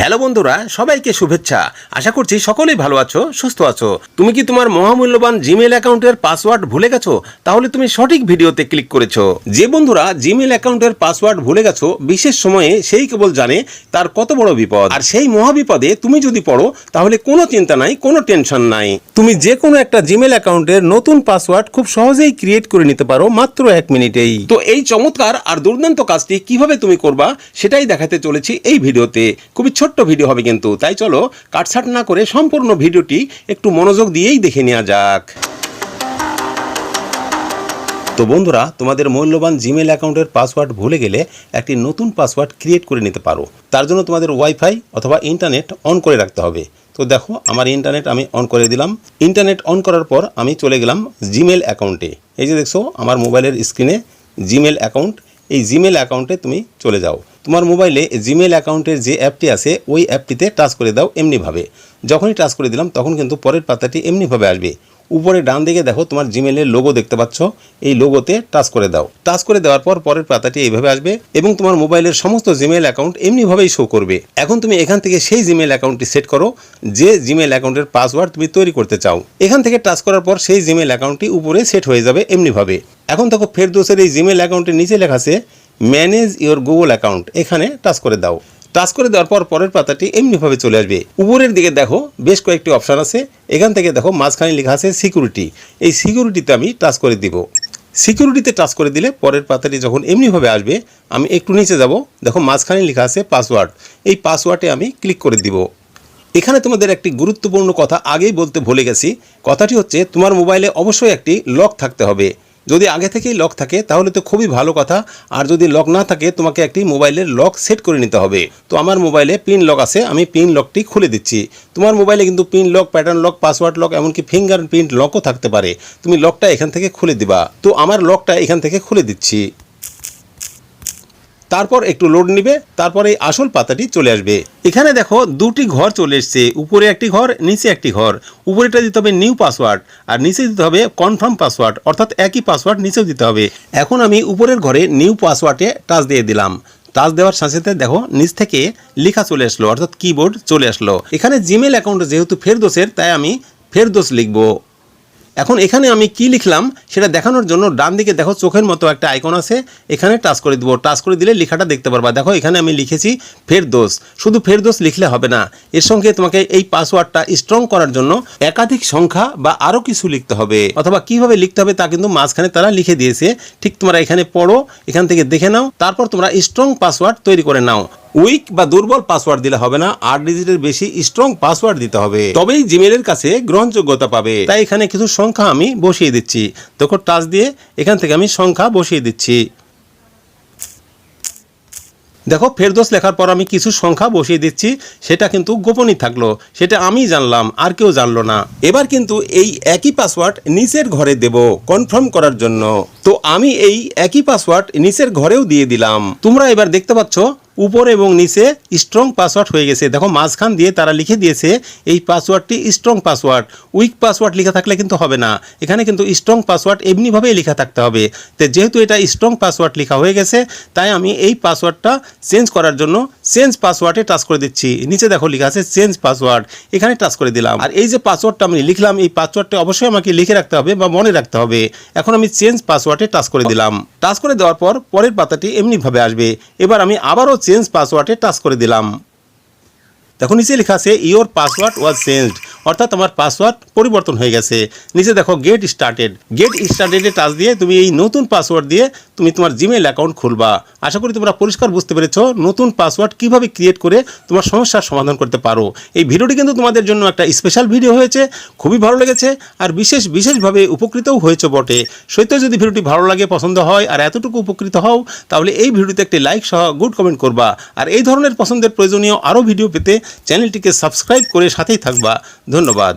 Hello বন্ধুরা, সবাইকে শুভেচ্ছা। আশা করছি সকলেই ভালো আছো, সুস্থ আছো। তুমি কি তোমার মহামূল্যবান জিমেল অ্যাকাউন্টের পাসওয়ার্ড ভুলে গেছো? তাহলে তুমি সঠিক ভিডিওতে ক্লিক করেছ। যে বন্ধুরা জিমেল অ্যাকাউন্টের পাসওয়ার্ড ভুলে গেছো, বিশেষ সময়ে সেই কেবল জানে তার কত বড় বিপদ। আর সেই মহাবিপদে তুমি যদি পড়ো, তাহলে কোনো চিন্তা নাই, কোনো টেনশন নাই। তুমি যে কোনো একটা জিমেল অ্যাকাউন্টের নতুন পাসওয়ার্ড খুব সহজেই ক্রিয়েট করে নিতে পারো মাত্র এক মিনিটেই। তো এই চমৎকার আর দুর্দান্ত কাজটি কীভাবে তুমি করবা, সেটাই দেখাতে চলেছি এই ভিডিওতে। খুবই ছোট্ট ভিডিও হবে কিন্তু। তাই চলো, কাটছাট না করে সম্পূর্ণ ভিডিওটি একটু মনোযোগ দিয়েই দেখে নেওয়া যাক। তো বন্ধুরা, তোমাদের মূল্যবান জিমেল অ্যাকাউন্টের পাসওয়ার্ড ভুলে গেলে একটি নতুন পাসওয়ার্ড ক্রিয়েট করে নিতে পারো। তার জন্য তোমাদের ওয়াইফাই অথবা ইন্টারনেট অন করে রাখতে হবে। তো দেখো, আমার ইন্টারনেট আমি অন করে দিলাম। ইন্টারনেট অন করার পর আমি চলে গেলাম জিমেল অ্যাকাউন্টে। এই যে দেখছ, আমার মোবাইলের স্ক্রিনে জিমেল অ্যাকাউন্ট। এই জিমেল অ্যাকাউন্টে তুমি চলে যাও। তোমার মোবাইলে জিমেল অ্যাকাউন্টের যে অ্যাপটি আছে, ওই অ্যাপটিতে টাচ করে দাও এমনিভাবে। যখনই টাচ করে দিলাম, তখন কিন্তু পরের পাতাটি এমনিভাবে আসবে। উপরে ডান দিকে দেখো তোমার জিমেলের লোগো দেখতে পাচ্ছ, এই লোগোতে টাচ করে দাও। টাচ করে দেওয়ার পর পরের পাতাটি এইভাবে আসবে এবং তোমার মোবাইলের সমস্ত জিমেল অ্যাকাউন্ট এমনিভাবেই শো করবে। এখন তুমি এখান থেকে সেই জিমেল অ্যাকাউন্টটি সেট করো, যে জিমেল অ্যাকাউন্টের পাসওয়ার্ড তুমি তৈরি করতে চাও। এখান থেকে টাচ করার পর সেই জিমেল অ্যাকাউন্টটি উপরে সেট হয়ে যাবে এমনিভাবে। এখন দেখো ফেরদোসের এই জিমেল অ্যাকাউন্টের নিচে লেখা আছে ম্যানেজ ইওর গুগল অ্যাকাউন্ট। এখানে টাচ করে দাও। টাচ করে দেওয়ার পর পরের পাতাটি এমনিভাবে চলে আসবে। উপরের দিকে দেখো, বেশ কয়েকটি অপশান আছে। এখান থেকে দেখো, মাঝখানে লেখা আছে সিকিউরিটি। এই সিকিউরিটিতে আমি টাচ করে দিব। সিকিউরিটিতে টাচ করে দিলে পরের পাতাটি যখন এমনিভাবে আসবে, আমি একটু নিচে যাব। দেখো, মাঝখানে লেখা আছে পাসওয়ার্ড। এই পাসওয়ার্ডে আমি ক্লিক করে দিব। এখানে তোমাদের একটি গুরুত্বপূর্ণ কথা আগেই বলতে ভুলে গেছি। কথাটি হচ্ছে, তোমার মোবাইলে অবশ্যই একটি লক থাকতে হবে। যদি আগে থেকেই লক থাকে, তাহলে তো খুবই ভালো কথা। আর যদি লক না থাকে, তোমাকে একটি মোবাইলের লক সেট করে নিতে হবে। তো আমার মোবাইলে পিন লক আছে, আমি পিন লকটি খুলে দিচ্ছি। তোমার মোবাইলে কিন্তু pin lock pattern lock password lock এমনকি ফিঙ্গার প্রিন্ট লকও থাকতে পারে। তুমি লকটা এখান থেকে খুলে দিবা। তো আমার লকটা এখান থেকে খুলে দিচ্ছি। তারপর একটু লোড নিবে, তারপরে আসল পাতাটি চলে আসবে। এখানে দেখো দুটি ঘর চলে এসছে, উপরে একটি ঘর, নিচে একটি ঘর। উপরেটা দিতে হবে নিউ পাসওয়ার্ড আর নিচে দিতে হবে কনফার্ম পাসওয়ার্ড অর্থাৎ একই পাসওয়ার্ড নিচেও দিতে হবে। এখন আমি উপরের ঘরে নিউ পাসওয়ার্ডে টাচ দিয়ে দিলাম। টাচ দেওয়ার সাথে সাথে দেখো নিচ থেকে লেখা চলে আসলো, অর্থাৎ কিবোর্ড চলে আসলো। এখানে জিমেল অ্যাকাউন্ট যেহেতু ফেরদোসের, তাই আমি ফেরদোস লিখব। এখন এখানে আমি কি লিখলাম, সেটা দেখানোর জন্য ডান দিকে দেখো চোখের মতো একটা আইকন আছে, এখানে টাচ করে দেবো। টাচ করে দিলে লেখাটা দেখতে পারবা। দেখো, এখানে আমি লিখেছি ফেরদোস। শুধু ফেরদোস লিখলে হবে না, এর সঙ্গে তোমাকে এই পাসওয়ার্ডটা স্ট্রং করার জন্য একাধিক সংখ্যা বা আরও কিছু লিখতে হবে। অথবা কীভাবে লিখতে হবে তা কিন্তু মাঝখানে তারা লিখে দিয়েছে। ঠিক তোমরা এখানে পড়ো, এখান থেকে দেখে নাও, তারপর তোমরা স্ট্রং পাসওয়ার্ড তৈরি করে নাও। উইক বা দুর্বল পাসওয়ার্ড দিলে হবে না, আট ডিজিটের বেশি স্ট্রং পাসওয়ার্ড দিতে হবে। তবেই জিমেলের কাছে গ্রহণযোগ্যতা পাবে। তাই এখানে কিছু সংখ্যা আমি বসিয়ে দিচ্ছি। দেখো, টাচ দিয়ে এখান থেকে আমি সংখ্যা বসিয়ে দিচ্ছি। দেখো, ফেরদোস লেখার পর আমি কিছু সংখ্যা বসিয়ে দিচ্ছি। সেটা কিন্তু গোপনই থাকল। সেটা আমি জানলাম, আর কেউ জানলো না। এবার কিন্তু এই একই পাসওয়ার্ড নিচের ঘরে দেব, কনফার্ম করার জন্য। তো আমি এই একই পাসওয়ার্ড নিচের ঘরেও দিয়ে দিলাম। তোমরা এবার দেখতে পাচ্ছ, উপরে এবং নিচে স্ট্রং পাসওয়ার্ড হয়ে গেছে। দেখো, মাঝখান দিয়ে তারা লিখে দিয়েছে, এই পাসওয়ার্ডটি স্ট্রং পাসওয়ার্ড উইক পাসওয়ার্ড লেখা থাকলে কিন্তু হবে না। এখানে কিন্তু স্ট্রং পাসওয়ার্ড এমনিভাবেই লেখা থাকতে হবে। তো যেহেতু এটা স্ট্রং পাসওয়ার্ড লেখা হয়ে গেছে, তাই আমি এই পাসওয়ার্ডটা চেঞ্জ করার জন্য চেঞ্জ পাসওয়ার্ডে টাচ করে দিচ্ছি। নিচে দেখো লেখা আছে চেঞ্জ পাসওয়ার্ড এখানে টাচ করে দিলাম। আর এই যে পাসওয়ার্ডটা আমি লিখলাম, এই পাসওয়ার্ডটা অবশ্যই আমাকে লিখে রাখতে হবে বা মনে রাখতে হবে। এখন আমি চেঞ্জ পাসওয়ার্ডে টাচ করে দিলাম। টাচ করে দেওয়ার পর পরের পাতাটি এমনিভাবে আসবে। এবার আমি আবারও চেঞ্জ পাসওয়ার্ডে টাচ করে দিলাম। দেখো নিচে লেখা আছে ইওর পাসওয়ার্ড ওয়াজ চেঞ্জড অর্থাৎ আমার পাসওয়ার্ড পরিবর্তন হয়ে গেছে। নিচে দেখো গেট স্টার্টেড গেট স্টার্টেডে টাচ দিয়ে তুমি এই নতুন পাসওয়ার্ড দিয়ে তুমি তোমার জিমেল অ্যাকাউন্ট খুলবা। আশা করি তোমরা পরিষ্কার বুঝতে পেরেছ নতুন পাসওয়ার্ড কীভাবে ক্রিয়েট করে তোমার সমস্যার সমাধান করতে পারো। এই ভিডিওটি কিন্তু তোমাদের জন্য একটা স্পেশাল ভিডিও হয়েছে, খুবই ভালো লেগেছে আর বিশেষ, বিশেষভাবে উপকৃতও হয়েছে বটে। সত্য যদি ভিডিওটি ভালো লাগে, পছন্দ হয় আর এতটুকু উপকৃত হও, তাহলে এই ভিডিওতে একটি লাইক সহ গুড কমেন্ট করবা। আর এই ধরনের পছন্দের প্রয়োজনীয় আরও ভিডিও পেতে চ্যানেলটিকে সাবস্ক্রাইব করে সাথেই থাকবা। ধন্যবাদ।